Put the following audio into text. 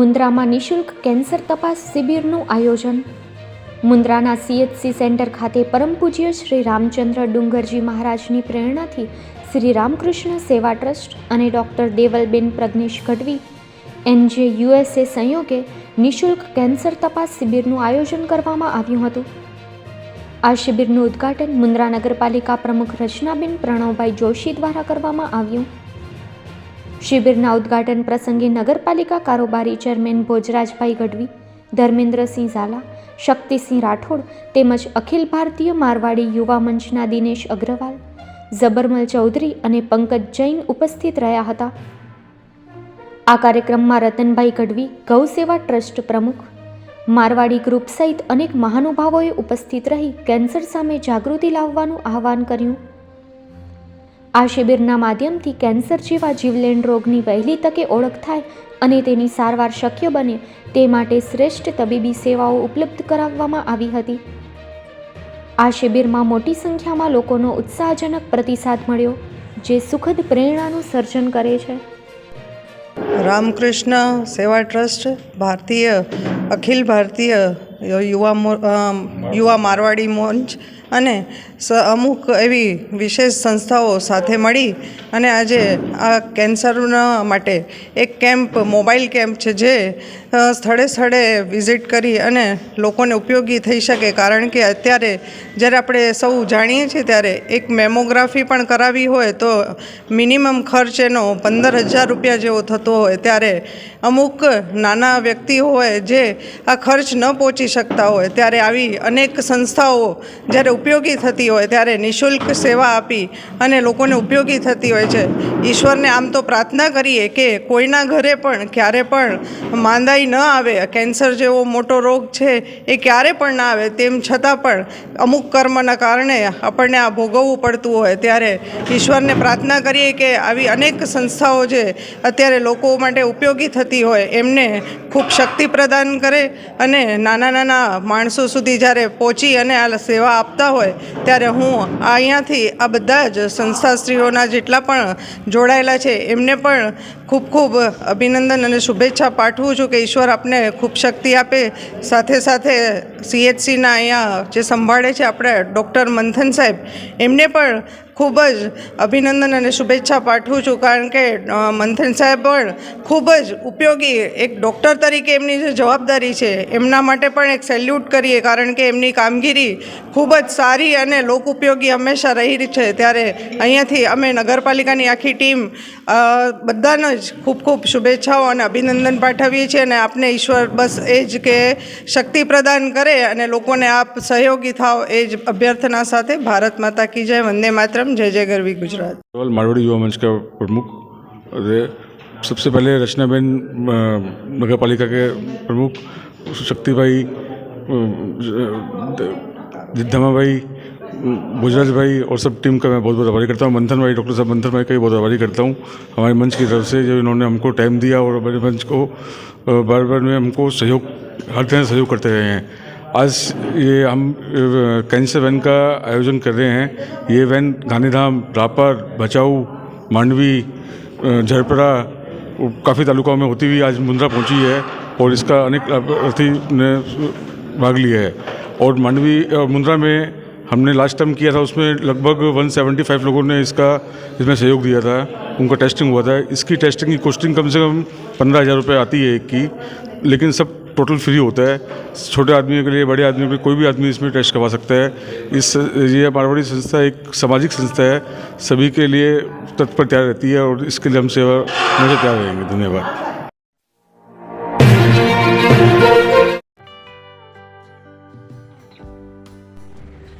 મુન્દ્રામાં નિઃશુલ્ક કેન્સર તપાસ શિબિરનું આયોજન. મુન્દ્રાના સીએચસી સેન્ટર ખાતે પરમ પૂજ્ય શ્રી રામચંદ્ર ડુંગરજી મહારાજની પ્રેરણાથી શ્રી રામકૃષ્ણ સેવા ટ્રસ્ટ અને doctor Devalben Pragnesh Gadhvi NJ USA સંયોગે નિઃશુલ્ક કેન્સર તપાસ શિબિરનું આયોજન કરવામાં આવ્યું હતું. આ શિબિરનું ઉદ્ઘાટન મુન્દ્રા નગરપાલિકા પ્રમુખ રચનાબેન પ્રણવભાઈ જોશી દ્વારા કરવામાં આવ્યું. શિબિરના ઉદ્ઘાટન પ્રસંગે નગરપાલિકા કારોબારી ચેરમેન ભોજરાજભાઈ ગઢવી, ધર્મેન્દ્રસિંહ ઝાલા, શક્તિસિંહ રાઠોડ તેમજ અખિલ ભારતીય મારવાડી યુવા મંચના દિનેશ અગ્રવાલ જબરમલ ચૌધરી અને પંકજ જૈન ઉપસ્થિત રહ્યા હતા. આ કાર્યક્રમમાં રતનભાઈ ગઢવી ગૌસેવા ટ્રસ્ટ પ્રમુખ, મારવાડી ગ્રુપ સહિત અનેક મહાનુભાવોએ ઉપસ્થિત રહી કેન્સર સામે જાગૃતિ લાવવાનું આહવાન કર્યું. આ શિબિરના માધ્યમથી કેન્સર જેવા જીવલેણ રોગની વહેલી તકે ઓળખ થાય અને તેની સારવાર શક્ય બને તે માટે શ્રેષ્ઠ તબીબી સેવાઓ ઉપલબ્ધ કરાવવામાં આવી હતી. આ શિબિરમાં મોટી સંખ્યામાં લોકોનો ઉત્સાહજનક પ્રતિસાદ મળ્યો, જે સુખદ પ્રેરણાનું સર્જન કરે છે. રામકૃષ્ણ સેવા ટ્રસ્ટ ભારતીય, અખિલ ભારતીય યુવા યુવા મારવાડી મંચ અને અમુક એવી વિશેષ સંસ્થાઓ સાથે મળી અને આજે આ કેન્સરના માટે એક કેમ્પ, મોબાઈલ કેમ્પ છે જે સ્થળે સ્થળે વિઝિટ કરી અને લોકોને ઉપયોગી થઈ શકે. કારણ કે અત્યારે જ્યારે આપણે સૌ જાણીએ છીએ ત્યારે એક મેમોગ્રાફી પણ કરાવી હોય તો મિનિમમ ખર્ચ એનો પંદર હજાર રૂપિયા જેવો થતો હોય. ત્યારે અમુક નાના વ્યક્તિ હોય જે આ ખર્ચ ન પહોંચી શકતા હોય. ત્યારે આવી અનેક સંસ્થાઓ જ્યારે ઉપયોગી થતી હોય ત્યારે નિઃશુલ્ક સેવા આપી અને લોકોને ઉપયોગી થતી હોય છે. ઈશ્વરને આમ તો પ્રાર્થના કરીએ કે કોઈના ઘરે પણ ક્યારે પણ માંદાઈ ન આવે, કેન્સર જેવો મોટો રોગ છે એ ક્યારે પણ ના આવે, તેમ છતાં પણ અમુક કર્મના કારણે આપણને આ ભોગવવું પડતું હોય. ત્યારે ઈશ્વરને પ્રાર્થના કરીએ કે આવી અનેક સંસ્થાઓ જે અત્યારે લોકો માટે ઉપયોગી થતી હોય, એમને ખૂબ શક્તિ પ્રદાન કરે અને નાના નાના માણસો સુધી જ્યારે પહોંચી અને આ સેવા આપતા હોય ત્યારે હું અહીંયાથી આ બધા જ સંસ્થાશ્રીઓના જેટલા પણ જોડાયેલા છે એમને પણ ખૂબ ખૂબ અભિનંદન અને શુભેચ્છા પાઠવું છું કે ઈશ્વર આપને ખૂબ શક્તિ આપે. સાથે સાથે સીએચસીના અહીંયા જે સંભાળે છે આપણે ડૉક્ટર મંથન સાહેબ, એમને પણ ખૂબ જ અભિનંદન અને શુભેચ્છા પાઠવું છું. કારણ કે મંથન સાહેબ પણ ખૂબ જ ઉપયોગી એક ડૉક્ટર તરીકે એમની જે જવાબદારી છે, એમના માટે પણ એક સેલ્યુટ કરીએ. કારણ કે એમની કામગીરી ખૂબ જ સારી અને લોક ઉપયોગી હંમેશા રહી છે. ત્યારે અહીંયાથી અમે નગરપાલિકાની આખી ટીમ બધાને જ ખૂબ ખૂબ શુભેચ્છાઓ અને અભિનંદન પાઠવીએ છીએ અને આપને ઈશ્વર બસ એ જ કે શક્તિ પ્રદાન કરે અને લોકોને આપ સહયોગી થાવ એ જ અભ્યર્થના સાથે ભારત માતા કી જય વંદે માતરમ जय जय गरवी गुजरात केवल मारवाड़ी युवा मंच का प्रमुख और ये सबसे पहले रचनाबेन अ, नगर पालिका के प्रमुख शक्ति भाई जिद्धामा भाई गुजराज भाई और सब टीम का मैं बहुत बहुत आभारी करता हूँ। मंथन भाई डॉक्टर साहब मंथन भाई का भी बहुत आभारी करता हूँ। हमारे मंच की तरफ़ से जो इन्होंने हमको टाइम दिया और हमारे मंच को बार बार में हमको सहयोग हर तरह सहयोग करते रहे हैं। आज ये हम कैंसर वैन का आयोजन कर रहे हैं। ये वैन गांधीधाम रापर बचाऊ मांडवी झरपड़ा काफ़ी तालुकाओं में होती हुई आज मुंद्रा पहुँची है और इसका अनेक लाभार्थी ने भाग लिया है। और मांडवी अ, मुंद्रा में हमने लास्ट टाइम किया था, उसमें लगभग 175 लोगों ने इसका, इसमें सहयोग दिया था। उनका टेस्टिंग हुआ था। इसकी टेस्टिंग की कॉस्टिंग कम से कम पंद्रह हज़ार रुपये आती है एक की, लेकिन सब टोटल फ्री होता है। छोटे आदमियों के लिए, बड़े आदमियों के लिए, कोई भी आदमी इसमें टेस्ट करवा सकता है। इस, ये मारवाड़ी संस्था एक सामाजिक संस्था है। सभी के लिए तत्पर तैयार रहती है और इसके लिए हम सेवा, हमेशा तैयार रहेंगे। धन्यवाद।